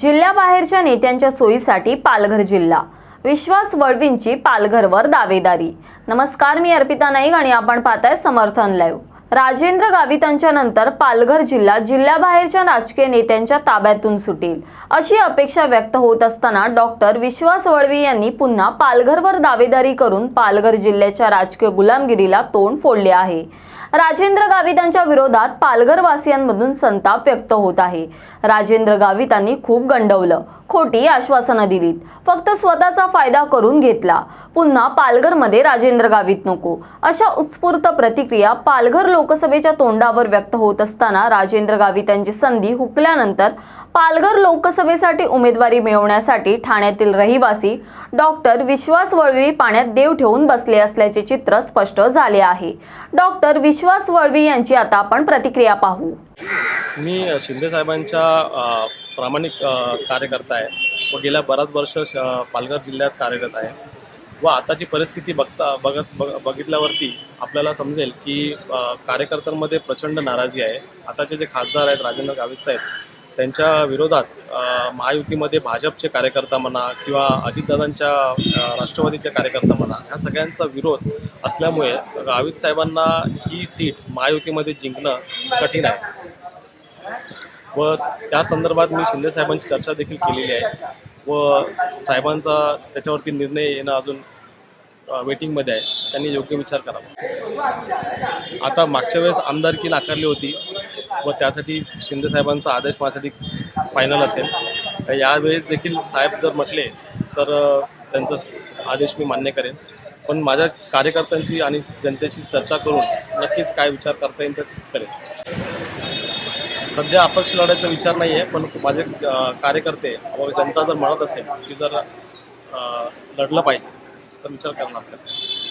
जिल्ह्याबाहेरच्या नेत्यांच्या सोयीसाठी पालघर जिल्हा. विश्वास वळवींची पालघरवर दावेदारी. नमस्कार मी अर्पिता नाईक आणि आपण पाहताय समर्थन लाईव्ह. राजेंद्र गावितांच्या नंतर पालघर जिल्हा जिल्ह्याबाहेरच्या राजकीय नेत्यांच्या ताब्यातून सुटेल अशी अपेक्षा व्यक्त होत असताना डॉक्टर विश्वास वळवी यांनी पुन्हा पालघरवर दावेदारी करून पालघर जिल्ह्याच्या राजकीय गुलामगिरीला तोंड फोडले आहे. राजेंद्र गावितांच्या विरोधात पालघर वासियांमधून संताप व्यक्त होत आहे. राजेंद्र गावितांनी खूप गंडवलं खोटी आश्वासनं दिलीत. फक्त स्वतःचा फायदा करून घेतला. पुन्हा पालघरमध्ये राजेंद्र गावित नको. अशा उत्स्फूर्त प्रतिक्रिया पालघर लोकसभेच्या तोंडावर व्यक्त होत असताना राजेंद्र गावितांची संधी हुकल्यानंतर पालघर लोकसभेसाठी उमेदवारी मिळवण्यासाठी ठाण्यातील रहिवासी डॉक्टर विश्वास वळवी पाण्यात देव ठेवून बसले असल्याचे चित्र स्पष्ट झाले आहे. डॉक्टर विश्वास वळवी यांची आता आपण प्रतिक्रिया पाहू. मी शिंदे साहेबांच्या प्रामाणिक कार्यकर्ता आहे व गेल्या बराच वर्ष श- पालघर जिल्ह्यात कार्यरत आहे व आताची परिस्थिती बघता बघत बघ बघितल्यावरती आपल्याला समजेल की कार्यकर्त्यांमध्ये प्रचंड नाराजी आहे. आताचे जे खासदार आहेत राजेंद्र गावित साहेब त्यांच्या विरोधात महायुतीमध्ये भाजपचे कार्यकर्ता म्हणा किंवा अजितदादांच्या राष्ट्रवादीचे कार्यकर्ता म्हणा ह्या सगळ्यांचा विरोध असल्यामुळे गावित साहेबांना ही सीट महायुतीमध्ये जिंकणं कठीण आहे. व त्या संदर्भात मी शिंदे साहेबांची चर्चा देखील केलेली आहे. व साहेबांचा त्याच्यावरती निर्णय येणं अजून वेटिंगमध्ये आहे. त्यांनी योग्य विचार करावा. आता मागच्या वेळेस आमदारकी नाकारली होती. व त्यासाठी शिंदे साहेबांचा आदेश माझ्यासाठी फायनल असेल. यावेळेस देखील साहेब जर म्हटले तर त्यांचा आदेश मी मान्य करेन. पण माझ्या कार्यकर्त्यांची आणि जनतेशी चर्चा करून नक्कीच काय विचार करता येईल ते करेन. सध्या अपक्ष लढायचा विचार नाही आहे पण माझे कार्यकर्ते जनता जर म्हणत असेल की जर लढलं पाहिजे तर विचार करणार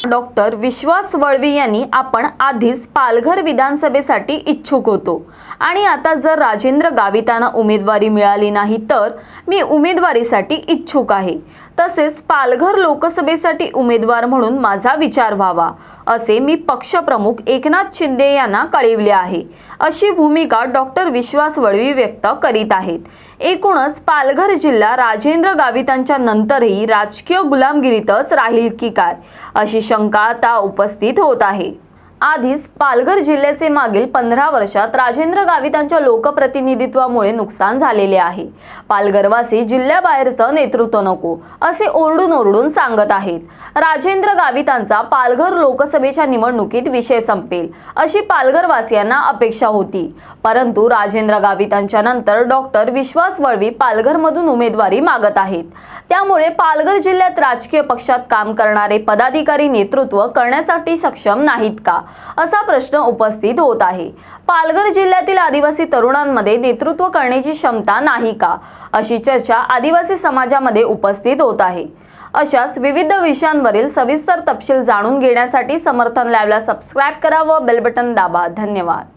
डॉक्टर विश्वास वळवी यांनी आपण आधीच पालघर विधानसभेसाठी इच्छुक होतो. आणि आता जर राजेंद्र गावितांना उमेदवारी मिळाली नाही तर मी उमेदवारीसाठी इच्छुक आहे. तसेच पालघर लोकसभेसाठी उमेदवार म्हणून माझा विचार व्हावा. असे मी पक्षप्रमुख एकनाथ शिंदे यांना कळविले आहे. अशी भूमिका डॉक्टर विश्वास वळवी व्यक्त करीत आहेत. एकूणच पालघर जिल्हा राजेंद्र गावितांच्या नंतरही राजकीय गुलामगिरीतच राहील की काय? अशी शंका आता उपस्थित होत आहे. आधीच पालघर जिल्ह्याचे मागील पंधरा वर्षात राजेंद्र गावितांच्या लोकप्रतिनिधित्वामुळे नुकसान झालेले आहे. पालघरवासी जिल्ह्याबाहेरचं नेतृत्व नको असे ओरडून ओरडून सांगत आहेत. राजेंद्र गावितांचा पालघर लोकसभेच्या निवडणुकीत विषय संपेल अशी पालघरवासियांना अपेक्षा होती. परंतु राजेंद्र गावितांच्या नंतर डॉक्टर विश्वास वळवी पालघरमधून उमेदवारी मागत आहेत. त्यामुळे पालघर जिल्ह्यात राजकीय पक्षात काम करणारे पदाधिकारी नेतृत्व करण्यासाठी सक्षम नाहीत का? असा प्रश्न उपस्थित होत आहे. पालघर जिल्ह्यातील आदिवासी तरुणांमध्ये नेतृत्व करण्याची क्षमता नाही का? अशी चर्चा आदिवासी समाजामध्ये उपस्थित होत आहे. अशाच विविध विषयांवरील सविस्तर तपशील जाणून घेण्यासाठी समर्थन लाईव्हला सबस्क्राईब करा व बेल बटन दाबा. धन्यवाद.